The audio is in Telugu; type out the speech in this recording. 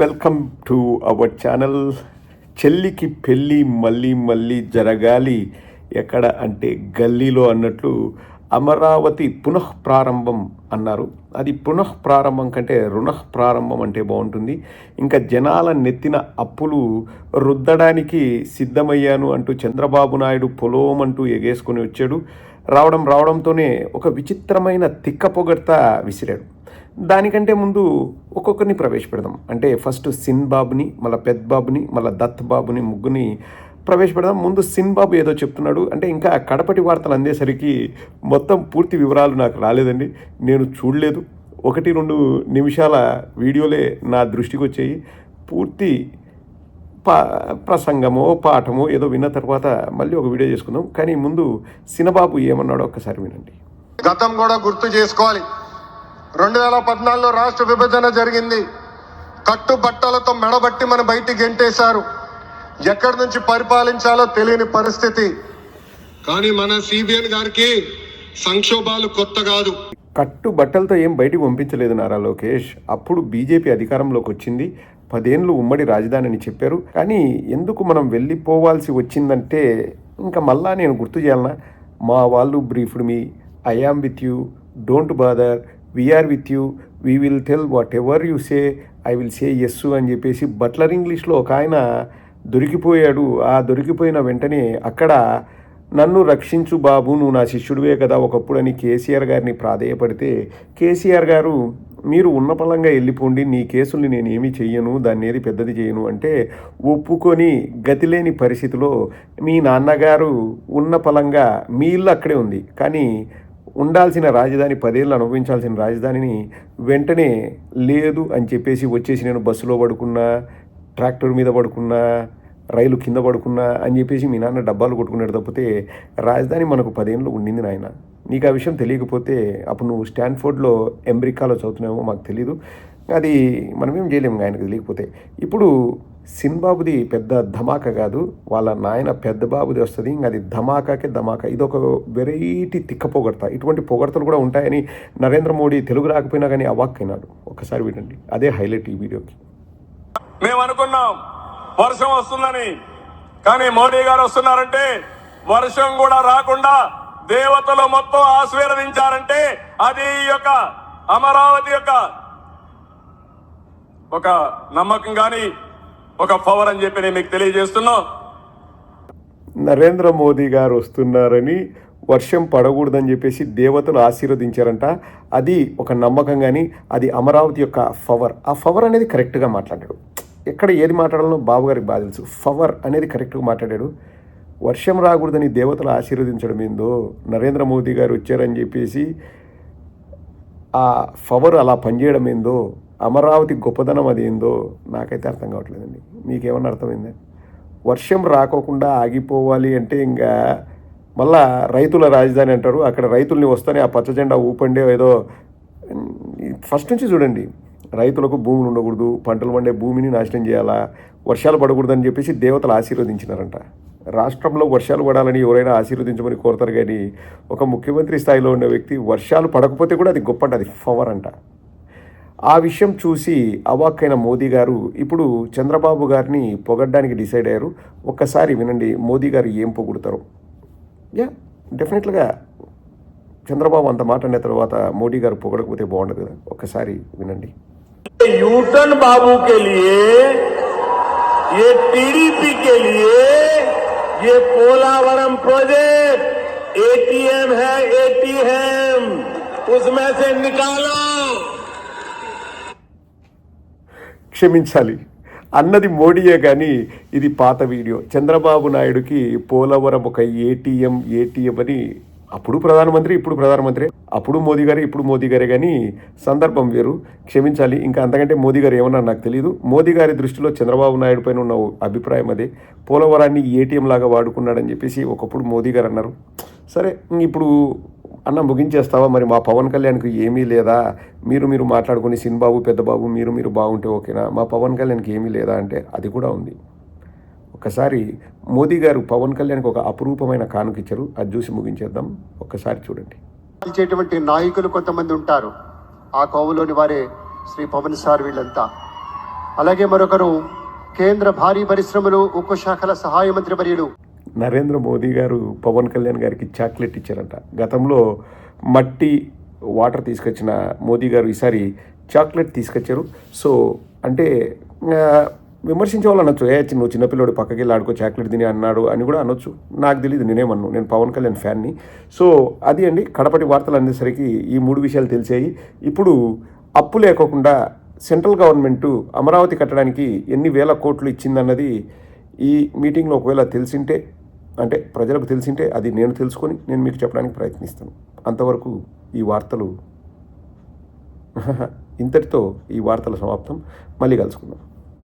వెల్కమ్ టు అవర్ ఛానల్ చెల్లికి పెళ్ళి మళ్ళీ మళ్ళీ జరగాలి. ఎక్కడ అంటే గల్లీలో అన్నట్లు అమరావతి పునః ప్రారంభం అన్నారు. అది పునః ప్రారంభం కంటే రుణ ప్రారంభం అంటే బాగుంటుంది. ఇంకా జనాల నెత్తిన అప్పులు రుద్దడానికి సిద్ధమయ్యాను అంటూ చంద్రబాబు నాయుడు పొలోమంటూ ఎగేసుకొని వచ్చాడు. రావడం రావడంతోనే ఒక విచిత్రమైన తిక్క పొగడ్త విసిరాడు. దానికంటే ముందు ఒక్కొక్కరిని ప్రవేశపెడదాం. అంటే ఫస్ట్ సిన్ బాబుని మళ్ళీ పెద్ద బాబుని మళ్ళీ దత్ బాబుని ముగ్గుని ప్రవేశపెడదాం. ముందు సిన్ బాబు ఏదో చెప్తున్నాడు. అంటే ఇంకా కడపటి వార్తలు అందేసరికి మొత్తం పూర్తి వివరాలు నాకు రాలేదండి. నేను చూడలేదు. ఒకటి రెండు నిమిషాల వీడియోలే నా దృష్టికి వచ్చాయి. పూర్తి పా ప్రసంగమో పాఠమో ఏదో విన్న తర్వాత మళ్ళీ ఒక వీడియో చేసుకుందాం. కానీ ముందు సినబాబు ఏమన్నాడో ఒక్కసారి వినండి. గతం కూడా గుర్తు చేసుకోవాలి. రెండు వేల పద్నాలుగులో రాష్ట్ర విభజన జరిగింది. కట్టు బట్టలతో మెడబట్టి మన బయటికి గెంటేశారు. ఎక్కడి నుంచి పరిపాలించాలో తెలియని పరిస్థితి. కానీ మన సిబిఎన్ గారికి సంక్షోభాలు కొత్త కాదు. కట్టు బట్టలతో ఏం బయటికి పంపించలేదు నారా లోకేష్. అప్పుడు బీజేపీ అధికారంలోకి వచ్చింది. పదేళ్ళు ఉమ్మడి రాజధాని అని చెప్పారు. కానీ ఎందుకు మనం వెళ్ళిపోవాల్సి వచ్చిందంటే ఇంకా మళ్ళా నేను గుర్తు చేయాలన్నా మా వాళ్ళు briefed me. I am with you. Don't bother. We're with you we will tell whatever you say I will say yes అని చెప్పేసి బట్లర్ ఇంగ్లీష్లో ఒక ఆయన దొరికిపోయాడు. ఆ దొరికిపోయిన వెంటనే అక్కడ నన్ను రక్షించు బాబు నువ్వు నా శిష్యుడివే కదా ఒకప్పుడు అని కేసీఆర్ గారిని ప్రాధేయపడితే కేసీఆర్ గారు మీరు ఉన్న పలంగా వెళ్ళిపోండి నీ కేసుల్ని నేను ఏమీ చెయ్యను దాన్ని ఏది పెద్దది చేయను అంటే ఒప్పుకొని గతిలేని పరిస్థితిలో మీ నాన్నగారు ఉన్న పలంగా మీ ఇల్లు అక్కడే ఉంది. కానీ ఉండాల్సిన రాజధాని పదేళ్ళు అనుభవించాల్సిన రాజధానిని వెంటనే లేదు అని చెప్పేసి వచ్చేసి నేను బస్సులో పడుకున్నా ట్రాక్టర్ మీద పడుకున్నా రైలు కింద పడుకున్నా అని చెప్పేసి మీ నాన్న డబ్బాలు కొట్టుకున్నాడు తప్పితే రాజధాని మనకు పదేళ్ళు ఉండింది నాయన. నీకు ఆ విషయం తెలియకపోతే అప్పుడు నువ్వు స్టాన్ఫోర్డ్లో అమెరికాలో చదువుతున్నావో మాకు తెలీదు. అది మనమేం చేయలేము ఆయనకు తెలియకపోతే. ఇప్పుడు సిన్బాబుది పెద్ద ధమాకా కాదు వాళ్ళ నాయన పెద్ద బాబుది వస్తుంది ఇంకా అది ధమాకాకే ధమాకా. ఇది ఒక వెరైటీ తిక్క పొగడత. ఇటువంటి పొగడతలు కూడా ఉంటాయని నరేంద్ర మోడీ తెలుగు రాకపోయినా కానీ అవాక్కైనాడు ఒక్కసారి వినండి. అదే హైలైట్ ఈ వీడియోకి. మేము అనుకున్నాం వర్షం వస్తుందని. కానీ మోడీ గారు వస్తున్నారంటే వర్షం కూడా రాకుండా దేవతలు మొత్తం ఆశీర్వదించారంటే అది ఈ యొక్క అమరావతి యొక్క ఒక నమ్మకం కానీ ఒక పవర్ అని చెప్పి నేను మీకు తెలియజేస్తున్నాం. నరేంద్ర మోదీ గారు వస్తున్నారని వర్షం పడకూడదని చెప్పేసి దేవతలు ఆశీర్వదించారంట. అది ఒక నమ్మకం కానీ అది అమరావతి యొక్క ఫవర్ ఆ ఫవర్ అనేది కరెక్ట్గా మాట్లాడాడు. ఎక్కడ ఏది మాట్లాడాలో బాబు గారికి బాగా తెలుసు. ఫవర్ అనేది కరెక్ట్గా మాట్లాడాడు. వర్షం రాకూడదని దేవతలు ఆశీర్వదించడం ఏందో నరేంద్ర మోదీ గారు వచ్చారని చెప్పేసి ఆ ఫవర్ అలా పనిచేయడం ఏందో అమరావతి గొప్పదనం అది ఏందో నాకైతే అర్థం కావట్లేదండి. మీకేమన్నా అర్థమైందా? వర్షం రాకోకుండా ఆగిపోవాలి అంటే ఇంకా మళ్ళా రైతుల రాజధాని అంటారు. అక్కడ రైతుల్ని వస్తానే ఆ పచ్చ జెండా ఊపండే ఏదో ఫస్ట్ నుంచి చూడండి. రైతులకు భూములు ఉండకూడదు పంటలు పండే భూమిని నాశనం చేయాలా వర్షాలు పడకూడదని చెప్పేసి దేవతలు ఆశీర్వదించినారంట. రాష్ట్రంలో వర్షాలు పడాలని ఎవరైనా ఆశీర్వదించమని కోరతారు కానీ ఒక ముఖ్యమంత్రి స్థాయిలో ఉన్న వ్యక్తి వర్షాలు పడకపోతే కూడా అది గొప్ప అంట అది పవర్ అంట. ఆ విషయం చూసి అవాక్కైన మోదీ గారు ఇప్పుడు చంద్రబాబు గారిని పొగడ్డానికి డిసైడ్ అయ్యారు ఒక్కసారి వినండి మోదీ గారు ఏం పొగుడుతారు యా డెఫినెట్గా చంద్రబాబు అంత మాట అన్న తర్వాత మోడీ గారు పొగడకపోతే బాగుండదు కదా ఒక్కసారి వినండి यूटन बाबू के लिए ये टीडीपी के लिए ये पोलावरम प्रोजेक्ट एटीएम है एटीएम उसमें से निकालो క్షమించాలి. అన్నది మోడీయే కానీ ఇది పాత వీడియో. చంద్రబాబు నాయుడుకి పోలవరం ఒక ఏటీఎం ఏటీఎం అని అప్పుడు ప్రధానమంత్రి ఇప్పుడు ప్రధానమంత్రి. అప్పుడు మోదీ గారే ఇప్పుడు మోదీ గారే కానీ సందర్భం వేరు. క్షమించాలి. ఇంకా అంతకంటే మోదీ గారు ఏమన్నా నాకు తెలియదు మోదీ గారి దృష్టిలో చంద్రబాబు నాయుడు పైన ఉన్న అభిప్రాయం అదే. పోలవరాన్ని ఏటీఎం లాగా వాడుకున్నాడని చెప్పేసి ఒకప్పుడు మోదీ గారు అన్నారు. సరే ఇప్పుడు అన్న ముగించేస్తావా? మరి మా పవన్ కళ్యాణ్కి ఏమీ లేదా? మీరు మీరు మాట్లాడుకుని సిన్బాబు పెద్దబాబు మీరు మీరు బాగుంటే ఓకేనా? మా పవన్ కళ్యాణ్కి ఏమీ లేదా అంటే అది కూడా ఉంది. ఒక్కసారి మోదీ గారు పవన్ కళ్యాణ్కి ఒక అపురూపమైన కానుక ఇచ్చారు. అది చూసి ముగించేద్దాం. ఒక్కసారి చూడండి. ఇచ్చేటువంటి నాయకులు కొంతమంది ఉంటారు. ఆ కోవలోని వారే శ్రీ పవన్ సార్ వీళ్ళంతా. అలాగే మరొకరు కేంద్ర భారీ పరిశ్రమలు ఉక్కు శాఖల సహాయ మంత్రి వర్యులు. నరేంద్ర మోదీ గారు పవన్ కళ్యాణ్ గారికి చాక్లెట్ ఇచ్చారంట. గతంలో మట్టి వాటర్ తీసుకొచ్చిన మోదీ గారు ఈసారి చాక్లెట్ తీసుకొచ్చారు. సో అంటే విమర్శించే వాళ్ళు అనొచ్చు. ఏ నువ్వు చిన్నపిల్లడు పక్కకి వెళ్ళి ఆడుకో చాక్లెట్ తిని అన్నాడు అని కూడా అనొచ్చు. నాకు తెలియదు నేనేమన్ను నేను పవన్ కళ్యాణ్ ఫ్యాన్ని. సో అది అండి కడపటి వార్తలు అందేసరికి ఈ మూడు విషయాలు తెలిసాయి. ఇప్పుడు అప్పు లేకోకుండా సెంట్రల్ గవర్నమెంట్ అమరావతి కట్టడానికి ఎన్ని వేల కోట్లు ఇచ్చిందన్నది ఈ మీటింగ్లో ఒకవేళ తెలిసింటే అంటే ప్రజలకు తెలిసింటే అది నేను తెలుసుకొని నేను మీకు చెప్పడానికి ప్రయత్నిస్తాను. అంతవరకు ఈ వార్తలు ఇంతటితో ఈ వార్తల సమాప్తం. మళ్ళీ కలుసుకుందాం.